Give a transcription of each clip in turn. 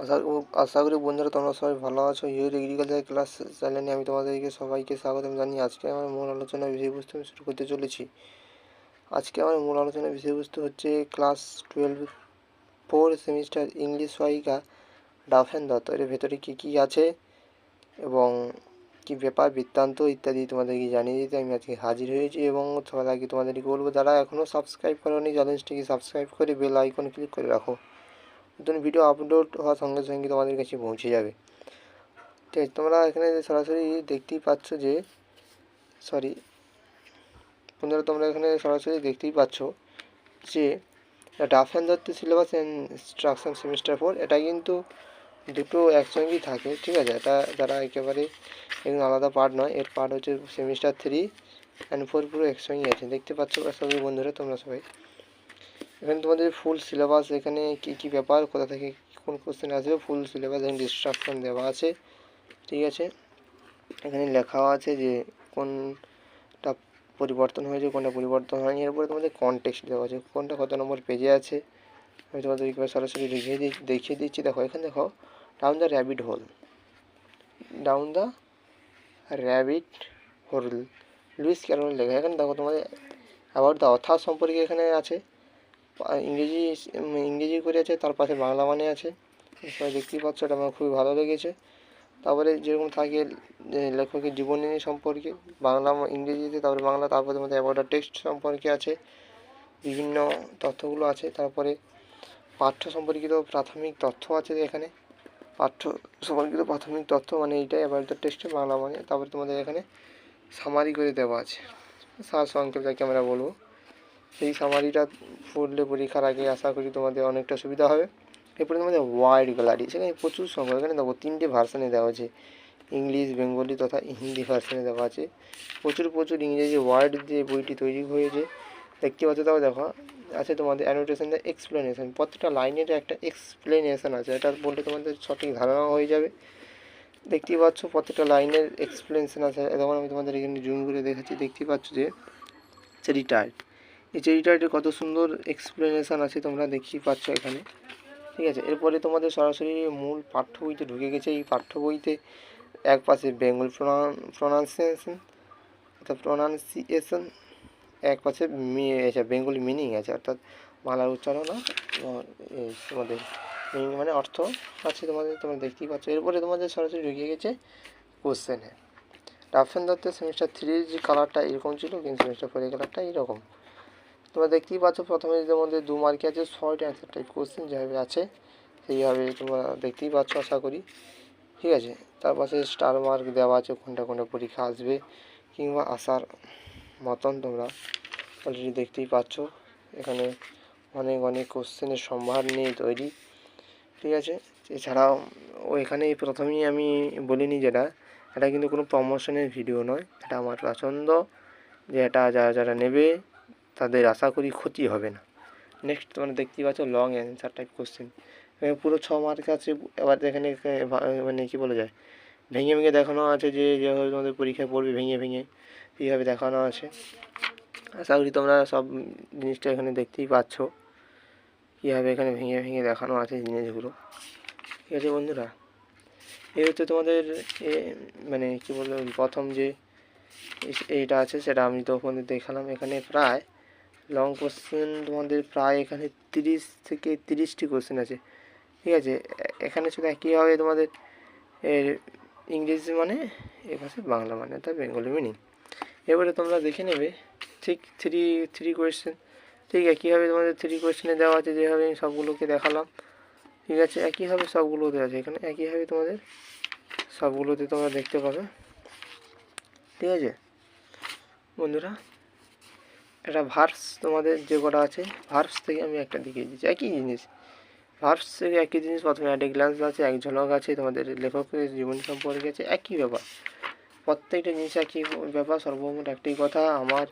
আশা আশা করি বন্ধুরা তোমরা সবাই ভালো আছো। ইউর এগ্রিকালচার ক্লাস চ্যানেলে আমি তোমাদেরকে সবাইকে স্বাগতম জানিয়ে আজকে আমার মূল আলোচনা বিষয়বস্তু আমি শুরু করতে চলেছি। আজকে আমার মূল আলোচনার বিষয়বস্তু হচ্ছে class twelve four semester English সহায়িকা ডাফেন দত্ত। এর ভেতরে কী কী আছে এবং কী ব্যাপার, বৃত্তান্ত ইত্যাদি তোমাদেরকে জানিয়ে দিতে আমি আজকে হাজির হয়েছি এবং সবার আগে তোমাদেরকে বলব, যারা এখনও সাবস্ক্রাইব করোনি চ্যানেলটিকে সাবস্ক্রাইব করে বেল আইকন ক্লিক করে রাখো। নতুন ভিডিও আপলোড হওয়ার সঙ্গে সঙ্গে তোমাদের কাছে পৌঁছে যাবে। ঠিক আছে, তোমরা এখানে সরাসরি দেখতেই পাচ্ছ যে সরি বন্ধুরা, তোমরা এখানে সরাসরি দেখতেই পাচ্ছ যে Duff and Dutta syllabus and instruction semester four এটা কিন্তু দুটো একসঙ্গেই থাকে, ঠিক আছে? এটা যারা একেবারে এগুলো আলাদা পার্ট নয়, এর পার্ট হচ্ছে সেমিস্টার থ্রি অ্যান্ড ফোর পুরো একসঙ্গেই আছে। দেখতে পাচ্ছ সবাই বন্ধুরা, তোমরা সবাই। এখানে তোমাদের ফুল সিলেবাস এখানে কি কি ব্যাপার, কোথা থেকে কোন কোশ্চেন আসবে ফুল সিলেবাস এখানে ডিস্ট্রাকশন দেওয়া আছে, ঠিক আছে? এখানে লেখাও আছে যে কোনটা পরিবর্তন হয়েছে, কোনটা পরিবর্তন হয়নি এরপরে তোমাদের কনটেক্সট দেওয়া আছে, কোনটা কত নম্বর পেজে আছে, আমি তোমাদের একবার সরাসরি দেখিয়ে দেখিয়ে দিচ্ছি, দেখো, এখানে দেখো down the rabbit hole down the rabbit hole Lewis Carroll লেখা, এখানে দেখো তোমাদের অ্যাবাউট দ্য অথার সম্পর্কে এখানে আছে ইংরেজি ইংরেজি করে আছে তার পাশে বাংলা মানে আছে। সবাই দেখতেই পাচ্ছ, এটা আমার খুবই ভালো লেগেছে। তারপরে যেরকম থাকে লেখকের জীবনী সম্পর্কে, বাংলা ইংরেজিতে, তারপরে বাংলা, তারপরে মধ্যে অ্যাবাউট টেক্সট সম্পর্কে আছে, বিভিন্ন তথ্যগুলো আছে। তারপরে পাঠ্য সম্পর্কিত প্রাথমিক তথ্য আছে এখানে। পাঠ্য সম্পর্কিত প্রাথমিক তথ্য মানে এইটাই, অ্যাবাউট দ্য টেক্সট, বাংলা মানে। তারপরে তোমাদের এখানে সামারি করে দেওয়া আছে। সার সংক্ষেপ যাকে আমরা বলব। সেই সামারিটা পড়লে পরীক্ষার আগে আশা করি তোমাদের অনেকটা সুবিধা হবে। এরপরে তোমাদের ওয়াইড গ্যালারি সেখানে প্রচুর সংখ্যা এখানে দেখো তিনটে ভার্সানে দেওয়া আছে। ইংলিশ বেঙ্গলি তথা হিন্দি ভার্সানে দেওয়া আছে। প্রচুর প্রচুর ইংরেজি ওয়ার্ড দিয়ে বইটি তৈরি হয়েছে। দেখতে পাচ্ছ, তাও দেখো, আছে তোমাদের অ্যানোটেশন দ্য এক্সপ্লেনেশন প্রত্যেকটা লাইনের একটা এক্সপ্লেনেশন আছে। এটা বললে তোমাদের সঠিক ধারণা হয়ে যাবে। দেখতেই পাচ্ছ, প্রত্যেকটা লাইনের এক্সপ্লেনেশন আছে। যেমন আমি তোমাদের এখানে জুম করে দেখাচ্ছি। দেখতেই পাচ্ছ যে রিটায়ার্ড এই চেরিটাটির কত সুন্দর এক্সপ্লেনেশান আছে তোমরা দেখতেই পাচ্ছ এখানে। ঠিক আছে? এরপরে তোমাদের সরাসরি মূল পাঠ্য বইতে ঢুকে গেছে। এই পাঠ্য বইতে এক পাশে বেঙ্গল প্রোনাউন্সিয়েশন অর্থাৎ প্রোনাউন্সিয়েশন এক পাশে আচ্ছা বেঙ্গলি মিনিং আছে, অর্থাৎ বাংলার উচ্চারণ তোমাদের মিনিং মানে অর্থ আছে তোমাদের, তোমরা দেখতেই পাচ্ছ। এরপরে তোমাদের সরাসরি ঢুকে গেছে কোশ্চেনে রাফেন দত্তের সেমিস্টার থ্রির যে কালারটা এরকম ছিল, কিন্তু সেমিস্টার ফোরের কালারটা এইরকম তোমরা দেখতেই পাচ্ছ প্রথমে যেটার মধ্যে দু মার্কে আছে শর্ট অ্যান্সার টাইপ কোশ্চেন যেভাবে আছে, সেইভাবে তোমরা দেখতেই পাচ্ছ আশা করি। ঠিক আছে তার পাশে স্টার মার্ক দেওয়া আছে, কোনটা কোনটা পরীক্ষা আসবে কিংবা আসার মতন তোমরা অলরেডি দেখতেই পাচ্ছ। এখানে অনেক অনেক কোশ্চেনের সম্ভার নিয়ে তৈরি। ঠিক আছে, এছাড়াও ওইখানে প্রথমেই আমি বলিনি যেটা, এটা কিন্তু কোনো প্রমোশনের ভিডিও নয়, এটা আমার পছন্দ যে এটা যারা যারা নেবে তাদের আশা করি ক্ষতি হবে না। নেক্সট তোমরা দেখতেই পাচ্ছ লং অ্যান্সার টাইপ কোশ্চেন পুরো ছ মার্ক আছে, এবার এখানে মানে কী বলা যায়? ভেঙে ভেঙে দেখানো আছে যে যেভাবে তোমাদের পরীক্ষায় পড়বে, ভেঙে ভেঙে এইভাবে দেখানো আছে। আশা করি তোমরা সব জিনিসটা এখানে দেখতেই পাচ্ছ, কীভাবে এখানে ভেঙে ভেঙে দেখানো আছে জিনিসগুলো। ঠিক আছে বন্ধুরা, এই হচ্ছে তোমাদের এ মানে কী বলব, প্রথম যে, এইটা আছে সেটা আমি তো ওখানে দেখালাম এখানে প্রায়। লং কোশ্চেন তোমাদের প্রায় এখানে তিরিশ থেকে তিরিশটি কোশ্চেন আছে। ঠিক আছে? এখানে শুধু একইভাবে তোমাদের এর ইংরেজি মানে এ পাশে বাংলা মানে অর্থাৎ বেঙ্গলি মিনিং এবারে তোমরা দেখে নেবে, ঠিক থ্রি থ্রি কোয়েশ্চেন ঠিক একইভাবে তোমাদের থ্রি কোয়েশ্চেনে দেওয়া আছে, যেভাবে আমি সবগুলোকে দেখালাম। ঠিক আছে? একইভাবে সবগুলোতে আছে। এখানে একইভাবে তোমাদের সবগুলোতে তোমরা দেখতে পাবে। ঠিক আছে? বন্ধুরা একটা ভার্স তোমাদের যে কটা আছে ভার্স থেকে আমি একটা দেখিয়ে দিচ্ছি একই জিনিস। ভার্স থেকে একই জিনিস, প্রথমে অ্যাড গ্লান্স আছে, এক ঝলক আছে, তোমাদের লেখকের জীবন সম্পর্কে আছে, একই ব্যাপার। প্রত্যেকটা জিনিস একই ব্যাপার, সর্বমোট একটাই কথা, আমার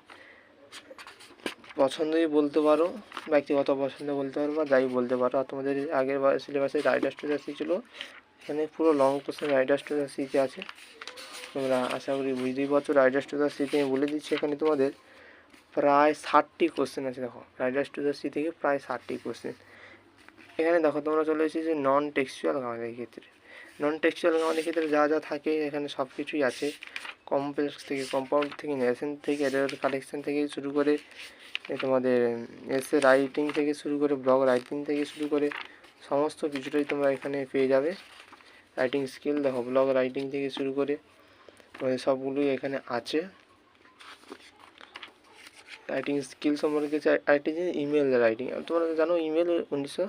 পছন্দই বলতে পারো, ব্যক্তিগত পছন্দ বলতে পারো বা যাই বলতে পারো। আর তোমাদের আগের সিলেবাসে রাইডার স্টোজাসি ছিল এখানে পুরো লং কোশ্চেন রাইডার স্টোজাসিতে আছে। তোমরা আশা করি বুঝতেই পারছ রাইডার স্টোজাসিতে আমি বলে দিচ্ছি এখানে তোমাদের। প্রায় ষাটটি কোশ্চেন আছে দেখো। রাইডার্স টু দ্য সি থেকে প্রায় ষাটটি কোশ্চেন এখানে দেখো তোমরা চলে এসেছি যে নন টেক্সচুয়াল গামারির ক্ষেত্রে। নন টেক্সচুয়াল গামারির ক্ষেত্রে যা যা থাকে এখানে সব কিছুই আছে। কমপ্লেক্স থেকে কম্পাউন্ড থেকে নেশন থেকে এরর কালেকশন থেকে শুরু করে তোমাদের এসে রাইটিং থেকে শুরু করে ব্লগ রাইটিং থেকে শুরু করে, সমস্ত কিছুটাই তোমরা এখানে পেয়ে যাবে। রাইটিং স্কিল দেখো ব্লগ রাইটিং থেকে শুরু করে, তোমাদের সবগুলোই এখানে আছে। রাইটিং স্কিল সম্পর্কে আরেকটি জিনিস ইমেল রাইটিং তোমরা জানো ইমেল উনিশশো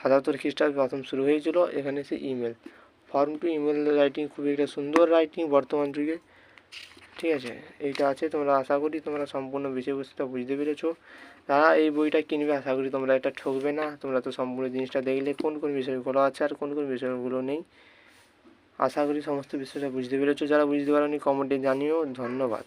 সাতাত্তর খ্রিস্টাব্দে প্রথম শুরু হয়েছিল, এখানে সে email form to email writing খুবই একটা সুন্দর রাইটিং বর্তমান যুগে। ঠিক আছে, এইটা আছে, তোমরা আশা করি তোমরা সম্পূর্ণ বিষয়বস্তুটা বুঝতে পেরেছ। যারা এই বইটা কিনবে, আশা করি তোমরা এটা ঠকবে না। তোমরা তো সম্পূর্ণ জিনিসটা দেখলে, কোন কোন বিষয়গুলো আছে আর কোন কোন বিষয়গুলো নেই। আশা করি সমস্ত বিষয়টা বুঝতে পেরেছ। যারা বুঝতে পারোনি কমেন্টে জানিও। ধন্যবাদ।